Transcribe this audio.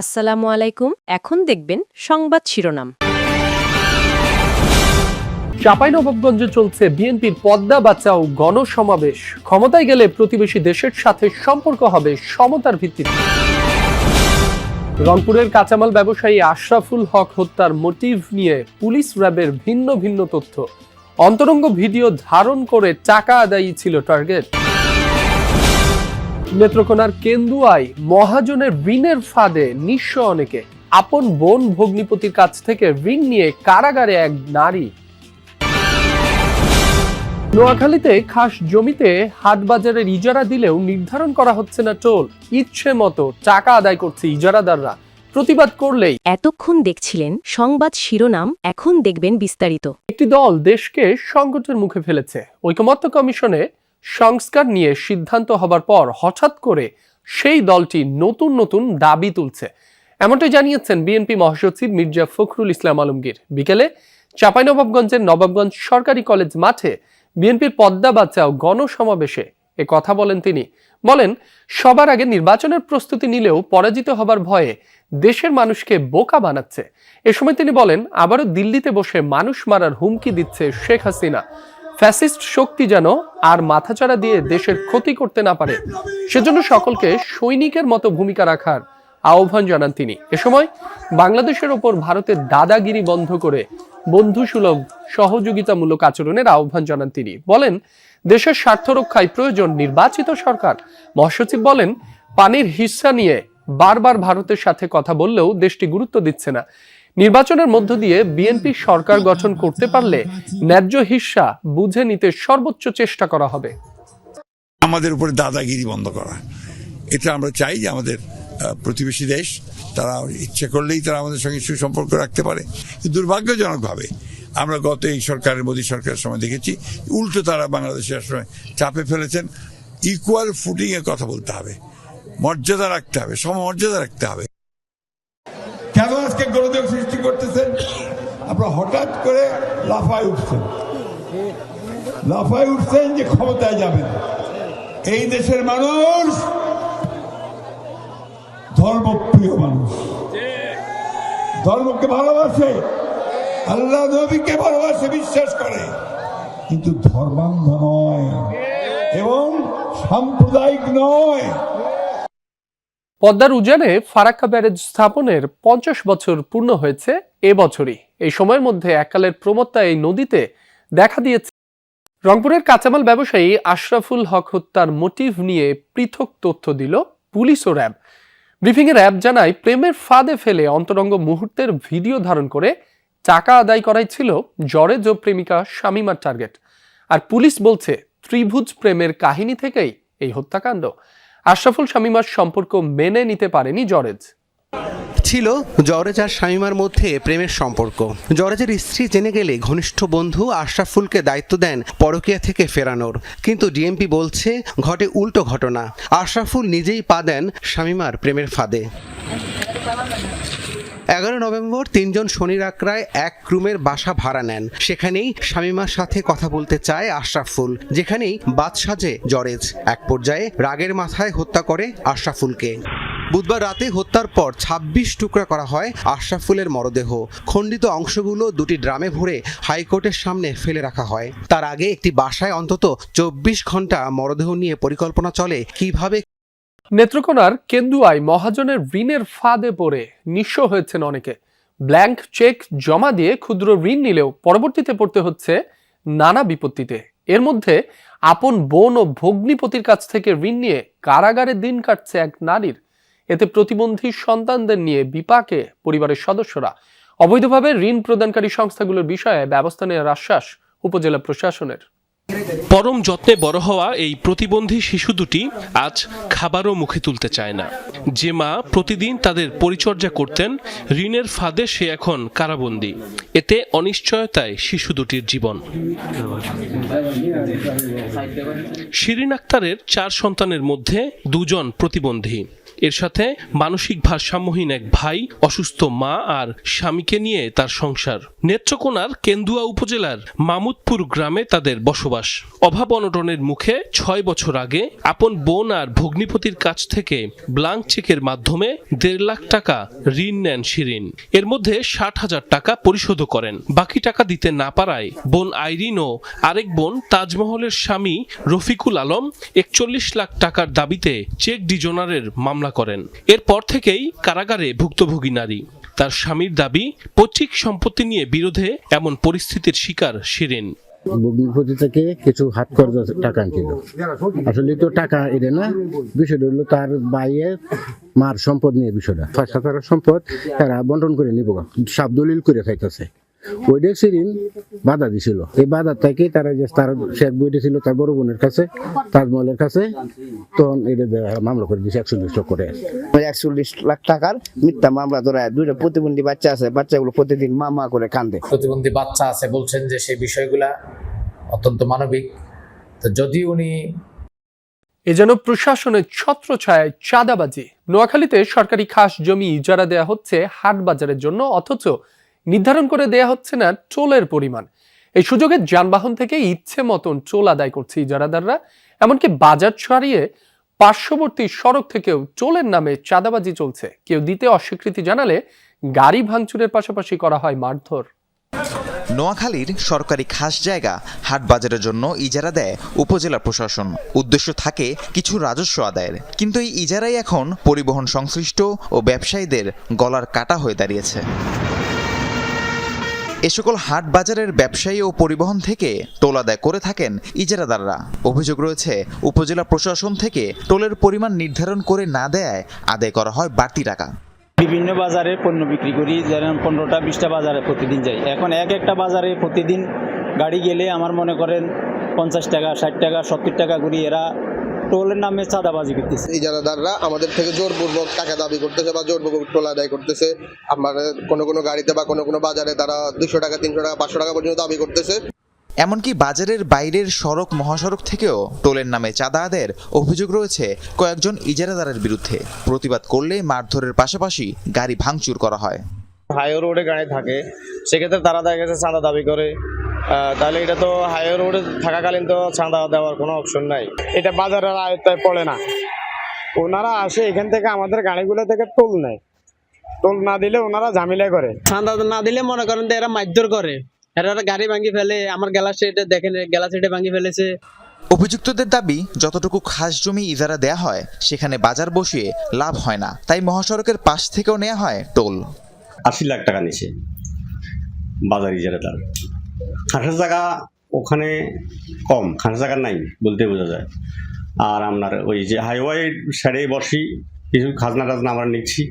আসসালামু আলাইকুম। এখন দেখবেন সংবাদ শিরোনাম। চাঁপাইনবাবগঞ্জে চলছে বিএনপির পদ্মা বাঁচাও গণসমাবেশ। ক্ষমতায় গেলে প্রতিবেশী দেশের সাথে সম্পর্ক হবে সমতার ভিত্তিতে। রংপুরের কাঁচামাল ব্যবসায়ী আশরাফুল হক হত্যার মোটিভ নিয়ে পুলিশ র্যাবের ভিন্ন ভিন্ন তথ্য। অন্তরঙ্গ ভিডিও ধারণ করে টাকা আদায়ী ছিল টার্গেট। নেত্রকোনার কেন্দুয়ায় মহাজনের ঋণের ফাঁদে নিঃস্ব অনেকে। আপন বোন ভগ্নিপতির কাছ থেকে ঋণ নিয়ে কারাগারে এক নারী। নোয়াখালীতে খাস জমিতে হাট বাজারের ইজারা দিলেও নির্ধারণ করা হচ্ছে না টোল। ইচ্ছে মতো টাকা আদায় করছে ইজারাদাররা। প্রতিবাদ করলেই। এতক্ষণ দেখছিলেন সংবাদ শিরোনাম এখন দেখবেন বিস্তারিত। একটি দল দেশকে সংকটের মুখে ফেলেছে। ঐকমত্য কমিশনে সংস্কার নিয়ে সিদ্ধান্ত হবার পর হঠাৎ করে সেই দলটি নতুন নতুন দাবি তুলছে। এমনটাই জানিয়েছেন বিএনপি মহাসচিব মির্জা ফখরুল ইসলাম আলমগীর। বিকেলে চাঁপাইনবাবগঞ্জের নবাবগঞ্জ সরকারি কলেজ মাঠে বিএনপির পদ্মা বাঁচাও গণসমাবেশে এ কথা বলেন তিনি। বলেন, সবার আগে নির্বাচনের প্রস্তুতি নিলেও পরাজিত হবার ভয়ে দেশের মানুষকে বোকা বানাচ্ছে। এ সময় তিনি বলেন, আবারও দিল্লিতে বসে মানুষ মারার হুমকি দিচ্ছে শেখ হাসিনা। ফ্যাসিস্ট শক্তি যেন আর মাথাচাড়া দিয়ে দেশের ক্ষতি করতে না পারে, সেজন্য সকলকে সৈনিকের মতো ভূমিকা রাখার আহ্বান জানান তিনি। এ সময় বাংলাদেশের ওপর ভারতের দাদাগিরি বন্ধ করে বন্ধুসুলভ সহযোগিতামূলক আচরণের আহ্বান জানান তিনি। বলেন, দেশের স্বার্থ রক্ষায় প্রয়োজন নির্বাচিত সরকার। মহাসচিব বলেন, পানির হিস্সা নিয়ে বারবার ভারতের সাথে কথা বললেও দেশটি গুরুত্ব দিচ্ছে না। নির্বাচনের মধ্য দিয়ে বিএনপি সরকার গঠন করতে পারলে ন্যায্য হিস্সা বুঝে নিতে সর্বোচ্চ চেষ্টা করা হবে। আমাদের উপরে দাদাগিরি বন্ধ করা। এটা আমরা চাই যে আমাদের প্রতিবেশী দেশ, তারা ইচ্ছে করলেই তারা আমাদের সঙ্গে সুসম্পর্ক রাখতে পারে। দুর্ভাগ্যজনকভাবে আমরা গত এই সরকারের, মোদী সরকারের সময় দেখেছি, উল্টো তারা বাংলাদেশের সময় চাপে ফেলেছেন। ইকুয়াল ফুটিং এর কথা বলতে হবে। মর্যাদা রাখতে হবে, সমমর্যাদা রাখতে হবে। করতেছেন, আপনারা হঠাৎ করে লাফায় উঠছেন। লাফায় উঠছেন যে ক্ষমতায় যাবেন। এই দেশের মানুষ ধর্মপ্রিয় মানুষ। ধর্মকে ভালোবাসে, আল্লাহ নবীকে ভালোবাসে, বিশ্বাস করে। কিন্তু ধর্মান্ধ নয়, এবং সাম্প্রদায়িক নয়। পদ্মার উজানে ফারাক্কা ব্যারেজ স্থাপনের পঞ্চাশ বছর পূর্ণ হয়েছে এ বছরই। এই সময়ের মধ্যে এককালের প্রমত্তা এই নদীতে দেখা দিয়েছে। রংপুরের কাঁচামাল ব্যবসায়ী আশরাফুল হক হত্যার মোটিভ নিয়ে পৃথক তথ্য দিল পুলিশ ও র্যাব। ব্রিফিংয়ে র্যাব জানায়, প্রেমের ফাঁদে ফেলে অন্তরঙ্গ মুহূর্তের ভিডিও ধারণ করে টাকা আদায় করাই ছিল জরেজ ও প্রেমিকা শামিমার টার্গেট। আর পুলিশ বলছে, ত্রিভুজ প্রেমের কাহিনী থেকেই এই হত্যাকাণ্ড। আশরাফুল শামিমার সম্পর্ক মেনে নিতে পারেনি জরেজ। ছিল জরেজ আর শামিমার মধ্যে প্রেমের সম্পর্ক। জরেজের স্ত্রী জেনে গেলে ঘনিষ্ঠ বন্ধু আশরাফুলকে দায়িত্ব দেন পরকিয়া থেকে ফেরানোর। কিন্তু ডিএমপি বলছে, ঘটে উল্টো ঘটনা। আশরাফুল নিজেই পা দেন শামিমার প্রেমের ফাঁদে। এগারো নভেম্বর তিনজন শনির আকড়ায় এক রুমের বাসা ভাড়া নেন। সেখানেই শামিমার সাথে কথা বলতে চায় আশরাফুল যেখানেই বাদ সাজে জরেজ। এক পর্যায়ে রাগের মাথায় হত্যা করে আশরাফুলকে বুধবার রাতে হত্যার পর ২৬ টুকরা করা হয় আশরাফুলের মরদেহ। খণ্ডিত অংশগুলো দুটি ড্রামে ভরে হাইকোর্টের সামনে ফেলে রাখা হয়। তার আগে একটি বাসায় অন্তত চব্বিশ ঘণ্টা মরদেহ নিয়ে পরিকল্পনা চলে। কীভাবে নেত্রকোনার কেন্দুয়ায় মহাজনের ঋণের ফাঁদে পড়ে নিঃস্ব হয়েছেন অনেকে। ব্ল্যাঙ্ক চেক জমা দিয়ে ক্ষুদ্র ঋণ নিলেও পরবর্তীতে পড়তে হচ্ছে নানা বিপত্তিতে। এর মধ্যে আপন বোন ও ভগ্নিপতির কাছ থেকে ঋণ নিয়ে কারাগারে দিন কাটছে এক নারীর। এতে প্রতিবন্ধী সন্তানদের নিয়ে বিপাকে পরিবারের সদস্যরা। অবৈধভাবে ঋণ প্রদানকারী সংস্থাগুলোর বিষয়ে ব্যবস্থা নেওয়ার আশ্বাস উপজেলা প্রশাসনের। পরম যত্নে বড় হওয়া এই প্রতিবন্ধী শিশু দুটি আজ খাবারও মুখে তুলতে চায় না। যে মা প্রতিদিন তাদের পরিচর্যা করতেন, ঋণের ফাঁদে সে এখন কারাবন্দী। এতে অনিশ্চয়তায় শিশু দুটির জীবন। শিরিন আক্তারের চার সন্তানের মধ্যে দুজন প্রতিবন্ধী। এর সাথে মানসিক ভারসাম্যহীন এক ভাই, অসুস্থ মা আর স্বামীকে নিয়ে তার সংসার। নেত্রকোনার কেন্দুয়া উপজেলার মামুদপুর গ্রামে তাদের বসবাস। অভাব অনটনের মুখে ছয় বছর আগে আপন বোন আর ভগ্নিপতির কাছ থেকে ব্লাঙ্ক চেকের মাধ্যমে দেড় লাখ টাকা ঋণ নেন শিরিন। এর মধ্যে ষাট হাজার টাকা পরিশোধ করেন। বাকি টাকা দিতে না পারায় বোন আইরিন ও আরেক বোন তাজমহলের স্বামী রফিকুল আলম একচল্লিশ লাখ টাকার দাবিতে চেক ডিজোনারের মামলা করেন। এরপর থেকেই কারাগারে ভুক্তভোগী নারী। তার স্বামীর দাবি, পৈতৃক সম্পত্তি নিয়ে বিরোধে এমন পরিস্থিতির শিকার শিরিন। ভগ্নিপতি থেকে কিছু হাত খরচ টাকা আনছিল। আসলে তো টাকা এটা না বিষয়টা হলো তার বাইয়ের মার সম্পদ নিয়ে বিষয়টা। পাঁচ হাজার সম্পদ তারা বন্টন করে নিব সাব দলিল করে খাইতেছে। বাধা দিছিল। এই বাধা থেকে তারা যে তার শেখ বইটা ছিল তার বড় বোনের কাছে তাজমহলের কাছে তখন এটা মামলা করে দিয়েছে একশো দুশো করে একচল্লিশ লাখ টাকার মিথ্যা মামলা দুইটা প্রতিবন্ধী বাচ্চা আছে বাচ্চাগুলো প্রতিদিন মা মা করে কান্দে প্রতিবন্ধী বাচ্চা আছে বলছেন যে সেই বিষয়গুলা অত্যন্ত মানবিক। তো যদি উনি এ যেন প্রশাসনের ছত্র ছত্রছায়ায় চাঁদাবাজি। নোয়াখালীতে সরকারি খাস জমি ইজারা দেয়া হচ্ছে হাট বাজারের জন্য অথচ নির্ধারণ করে দেয়া হচ্ছে না টোলের পরিমাণ। এই সুযোগে যানবাহন থেকে ইচ্ছে মতন টোল আদায় করছে ইজারাদাররা, এমনকি বাজার ছাড়িয়ে পার্শ্ববর্তী সড়ক থেকেও টোলের নামে চাঁদাবাজি চলছে। কেউ দিতে অস্বীকৃতি জানালে গাড়ি ভাঙচুরের পাশাপাশি করা হয় মারধর। নোয়াখালীর সরকারি খাস জায়গা হাট বাজারের জন্য ইজারা দেয় উপজেলা প্রশাসন। উদ্দেশ্য থাকে কিছু রাজস্ব আদায়ের। কিন্তু এই ইজারাই এখন পরিবহন সংশ্লিষ্ট ও ব্যবসায়ীদের গলার কাটা হয়ে দাঁড়িয়েছে। এ সকল হাট বাজারের ব্যবসায়ী ও পরিবহন থেকে টোল আদায় করে থাকেন ইজারাদাররা। অভিযোগ রয়েছে, উপজেলা প্রশাসন থেকে টোলের পরিমাণ নির্ধারণ করে না দেয়, আদায় করা হয় বাড়তি টাকা। বিভিন্ন বাজারে পণ্য বিক্রি করি, যেমন পনেরোটা, বিশটা বাজারে প্রতিদিন যাই। এখন এক একটা বাজারে প্রতিদিন গাড়ি গেলে আমার মনে করেন পঞ্চাশ টাকা, ষাট টাকা, সত্তর টাকা করি এরা টোলের নামে চাঁদাবাজি করতেছে। ইজারাদাররা আমাদের থেকে জোরপূর্বক টাকা দাবি করতেছে বা জোরপূর্বক টোল আদায় করতেছে। আমার কোনো কোনো গাড়িতে বা কোনো কোনো বাজারে তারা দুশো টাকা তিনশো টাকা পাঁচশো টাকা পর্যন্ত দাবি করতেছে। এমনকি বাজারের বাইরের সড়ক মহাসড়ক থেকেও টোলের নামে চাঁদা আদায়ের অভিযোগ রয়েছে কয়েকজন ইজারাদারের বিরুদ্ধে। প্রতিবাদ করলে মারধরের পাশাপাশি গাড়ি ভাঙচুর করা হয়। হাইওয়ে রোডে গাড়ি থাকে সেক্ষেত্রে তারা দেখা গেছে চাঁদা দাবি করে। তাহলে এটা তো হাইওয়ে রোডে থাকাকালীন তো চাঁদা দেওয়ার কোনো অপশন নাই। এটা বাজারের আয়ত্তায় পড়ে না। ওনারা আসে এখান থেকে আমাদের গাড়িগুলো থেকে টোল নেয়। টোল না দিলে ওনারা ঝামেলা করে। চাঁদা না দিলে মনে করেন যে এরা মারধর করে। এরা গাড়ি ভাঙি ফেলে আমার গ্যালাস সেটে দেখেন গ্যালাস সেটে ভাঙি ফেলেছে। অভিযুক্তদের দাবি যতটুকু খাস জমি ইজারা দেয়া হয় সেখানে বাজার বসিয়ে লাভ হয় না। তাই মহাসড়কের পাশ থেকেও নেওয়া হয় টোল। আশি লাখ টাকা নিছে। বাজার ইজারা তার খাসের জায়গা ওখানে কম খাসার জায়গা নাই বলতে বোঝা যায়। আর আপনার ওই যে হাইওয়ে সাইডে বসি, কিছু খাজনা টাজনা আমরা নিচ্ছি।